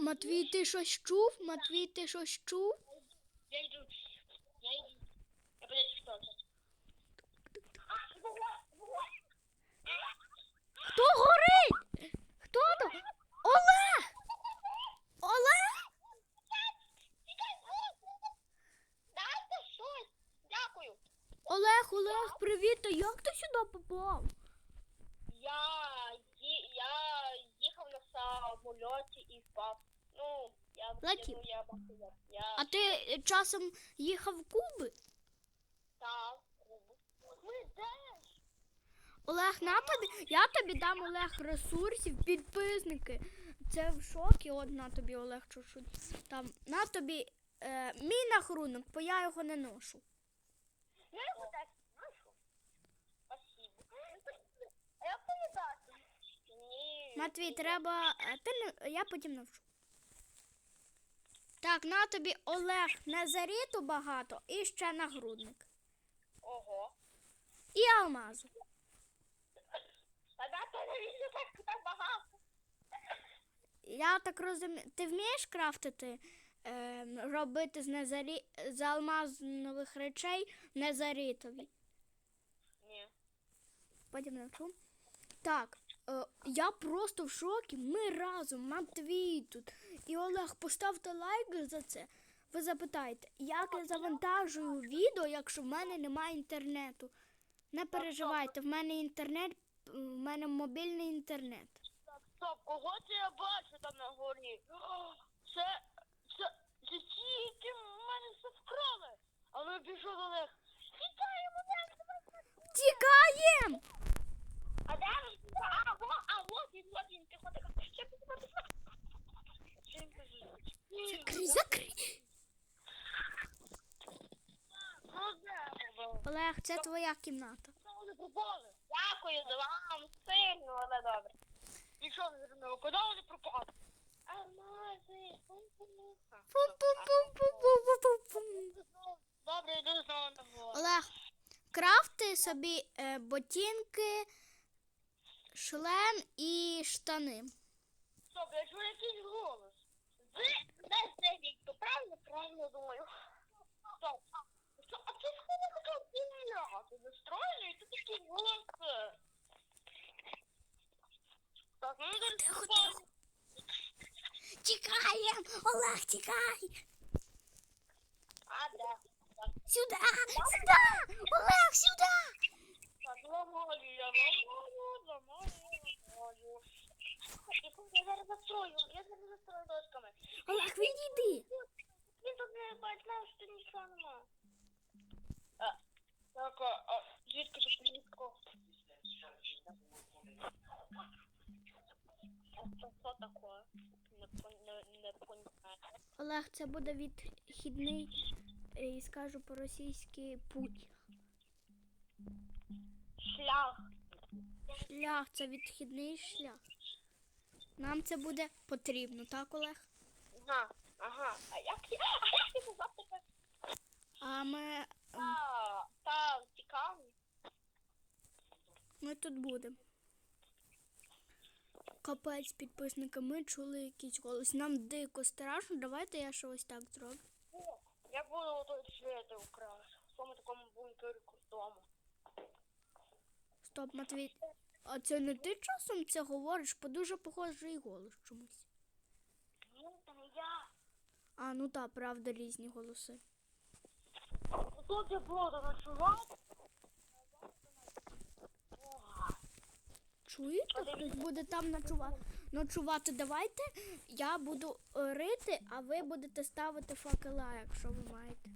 Матвій, ти щось чув? Матвій, ти щось чув? Я йду. Я йду. Я подивлюсь, хто це. А, вогонь, вогонь. Хто горить? Хто там? Олег! Олег! Тікай, гусь. Дайте щось. Дякую. Олег, Олег, привіт! А як ти сюди попав? Я, ї- я їхав на самольоті і впав. Я, ну, я А ти е, часом їхав в Куби? де? Олег, на тобі, я тобі дам Олег ресурсів, підписники. Це в шокі, от на тобі Олег чуть-чуть. Там на тобі е, мій нахрунок, бо я його не ношу. Я його теж знайшов. Спасибо. Як тобі. Матвій, треба. е, Ти не я потім навчу. Так, на тобі Олег Назаріту багато і ще нагрудник. Ого. І алмазу. А так багато? Я так розумію. Ти вмієш крафтити, е, робити з, незарі... з алмазнових речей незарітові? Ні. Потім навчу. Так, е, я просто в шокі. Ми разом, Матвій тут. І Олег, поставте лайк за це. Ви запитаєте, як я завантажую відео, якщо в мене немає інтернету. Не переживайте, в мене інтернет, в мене мобільний інтернет. Стоп, кого це я бачу там на горі? Це, це, це ті, які в мене все вкрали. А ну біжу до них. Тікаємо, де Тікаєм! А де він? А, во, а, вот він, вот він, тихо, тихо. Ще тихо, тихо. Ще він біжить. Закрий, закрий. Олег, це твоя кімната. Дякую вам сильно, але добре. Що ви зробили? Куди вони пропали? Алмази. Добре, йду знову на гору. Олег, крафти собі е, ботинки, шлем і штани. Стоп, я чую якийсь голос. Ви не це Віктор, правильно? Правильно думаю. Стоп. А це схоже така земля. Ти настроєна і тут такий голос. Так, ну зараз Тихо, тихо. Тікаєм! Олег, тікай! А, да. Так, Сюди! Сюди! Олег, сюди! так, ламаю, я ламаю, ламаю, ламаю. Я зараз застрою, я зараз застрою дошками. Олег, відійди! Він тут не знав, що нічого нема. Так, а, а звідки тут? Це що таке? Не, пон- не, не понімаю. Олег, це буде відхідний, е, і скажу по-російськи путь. Шлях. Шлях, це відхідний шлях. Нам це буде потрібно, так, Олег? Ага, ага. А як я, а як ти казав таке? А ми, Та, та, цікаво. ми тут будемо. Капець підписника, ми чули якийсь голос. Нам дико страшно. Давайте я щось так зроблю. О, я буду тут світи украс. В тому такому бункері крутому. Стоп, Матвій. А це не ти часом це говориш, бо дуже похожий голос чомусь. Ну, я. А, ну так, правда, різні голоси. Тут я буду ночувати. Чуєте? Хтось буде там ночувати. Ночувати давайте. Я буду е, рити, а ви будете ставити факела, якщо ви маєте.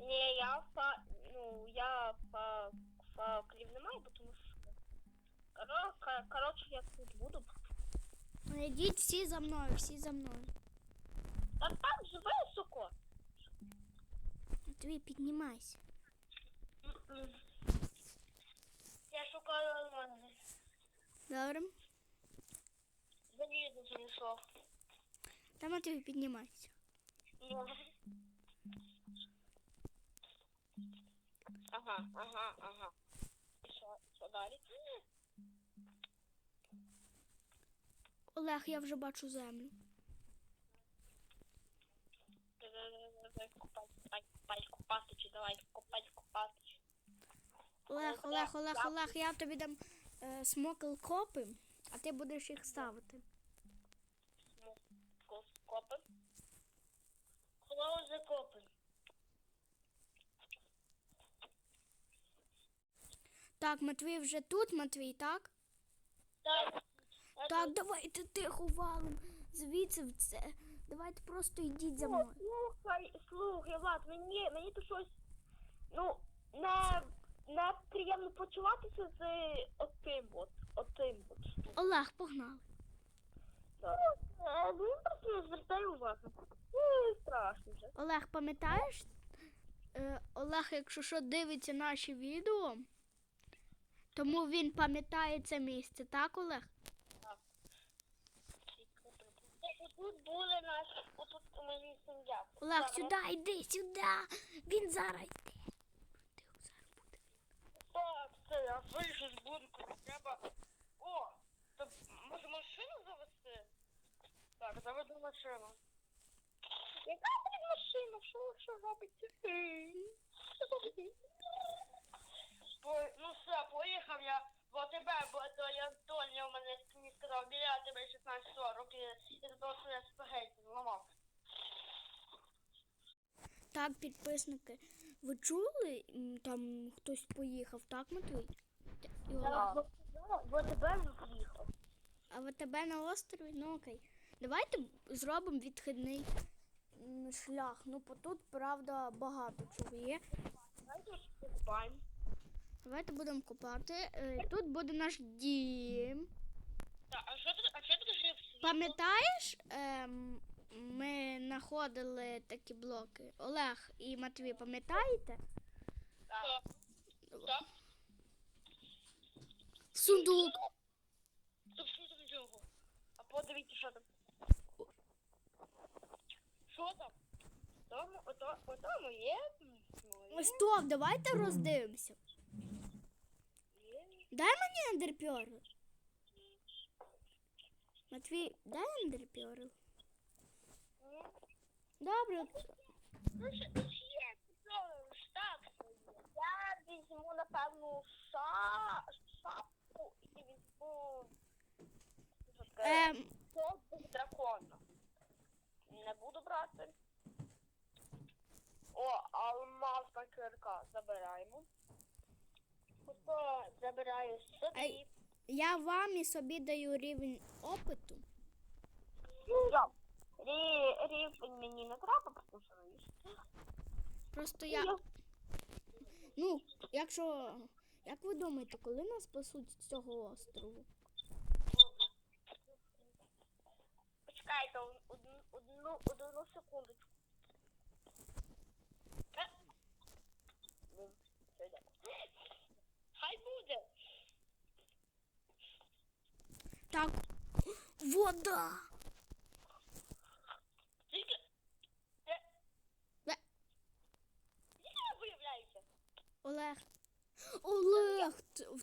Ні, я фа... Ну, я фа... факлів не маю, бо тому що... Коро... ка- Коротше, я тут буду. Ну, Йдіть всі за мною, всі за мною. Та там же високо. Матвій, піднімайся. М-м. Я шукаю алмази. Добре? Залізо знайшов. Та Матвій, піднімайся. Ну. Ага, ага, ага. І що, що Олег, я вже бачу землю. Давай купати, купати, купати, чи давай купати, купати. Олег, Олег, Олег, Олег, я тобі дам е, смокл копи, а ти будеш їх ставити. Смокл копи? Хлоу закопи. Так, Матвій вже тут, Матвій, так? Так, давайте тихо валом. Звідси в це. Давайте просто йдіть за мною. Слухай, слухай, Влад, мені, мені то щось, ну, не, не приємно почуватися з отим от, отим от. Олег, погнали. Ну, він просто не звертає уваги. Ну, страшно вже. Олег, пам'ятаєш? Е, Олег, якщо що дивиться наші відео, тому він пам'ятає це місце, так, Олег? Тут були наші, отут мої сім'я. Олег, сюди, йди, сюди. Він зараз йде. Тихо, зараз буде. Так, це я вийшов з бункеру. Треба. О, то може машину завести? Так, заведу машину. Яка блін машина? Що, що робиться? По- Ну все, поїхав я в ОТБ, бо то я Антоніо мене мені сказав, біля тебе 1640 і, і за того, що я зламав. Так, підписники, ви чули? Там хтось поїхав, так, Матвій? Т- і Олег. в А в тебе на острові? Ну окей. Давайте зробимо відхідний шлях. Ну, по тут, правда, багато чого є. Давайте покупаємо. Давайте будемо копати. Е, Тут буде наш дім. Так, а що тут, а що тут жив? Пам'ятаєш, ем, ми знаходили такі блоки. Олег і Матвій, пам'ятаєте? Так. Так. Сундук. Тут що там? А подивіться, що там. Що там? Там, ото, ото моє. Моє. Стоп, давайте роздивимося. Дай мені ендерпьорл. Матвій, дай ендерпьорл. Ні. Добре. Ну, ще, ще, що, штаб. Я візьму, напевно, ша, шапку і візьму. що Ем, Костик дракона. Не буду брати. О, алмазна кирка. Забираємо. Ото забираю собі. Я вам і собі даю рівень опиту. Я. Рі, рівень мені не треба, тому що? Просто я. Ну, якщо. Як ви думаєте, коли нас спасуть з цього острову? Почекайте одну, одну, одну секундочку. Е. Ну, все йде. Хай буде. Так. Вода! Тільки. Виявляється? Олег. Олег,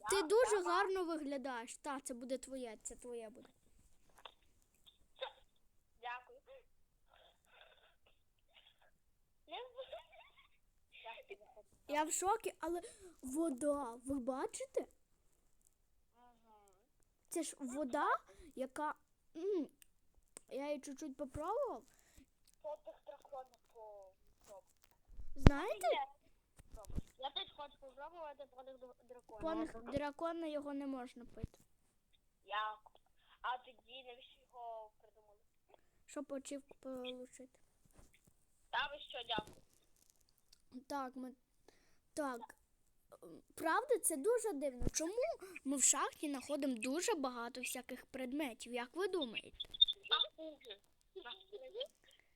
ти дуже гарно виглядаєш. Та, це буде твоє, це твоє буде. Дякую. Я в шокі, але вода, ви бачите? Це ж вода, яка. м, Я її чуть-чуть попробував. Подих Знаєте, Я теж хочу попробувати подих дракона. поних дракона його не можна пити. Як? А тоді навіщо його придумали? Щоб очівку получити. Та ви що, дякую. Так, ми. Так. Правда, це дуже дивно. Чому ми в шахті знаходимо дуже багато всяких предметів? Як ви думаєте? Папуги.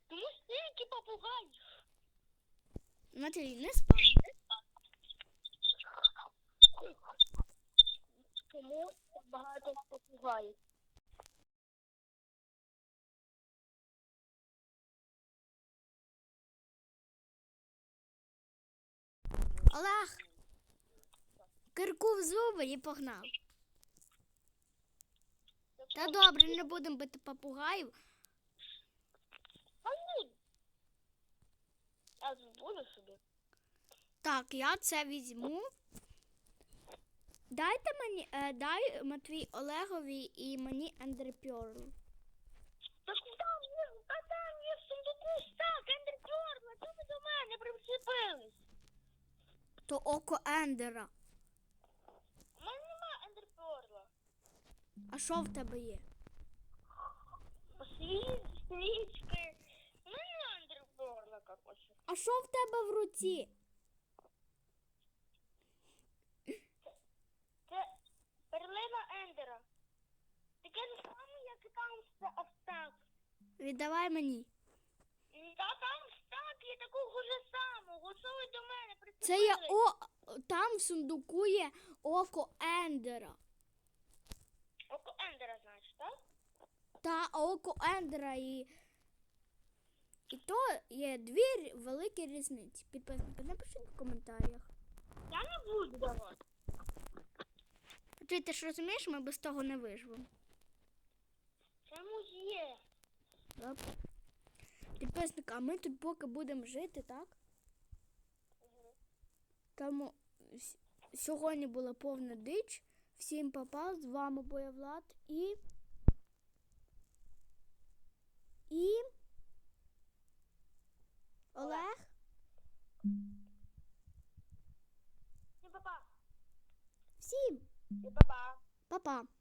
Тому стільки попугай. Матвій, не спав. Так багато попугаїв. Олег! Кирку в зуби і погнав. Та добре, не будемо бити попугаїв. А ні. я збуду собі. Так, я це візьму. Дайте мені, е, дай Матвій Олегові і мені Ендерпьорл. Та ж там є, а там є в сундуку стак, Ендер Перла, чого до мене прицепились? То око Ендера. У мене нема Ендер Перла. А що в тебе є? Свічки. У мене Ендер Перла якось. А що в тебе в руці? Це перлина Ендера. Таке ж саме, як і там ста- Віддавай мені. Та там стак є такого ж самого. Що ви до мене прицепились? Це є о. Там в сундуку є око Ендера. Око Ендера, значить, так? Та око Ендера і. І то є дві великі різниці. Підписники, напишіть в коментарях. Я не буду давати. Ти, ти ж розумієш, ми без того не виживемо. Чому є? Так? Підписники, а ми тут поки будемо жити, так? Тому с- сьогодні була повна дич. Всім папа, з вами Боєвлад і. І. Олег. Всім папа. Всім папа. папа.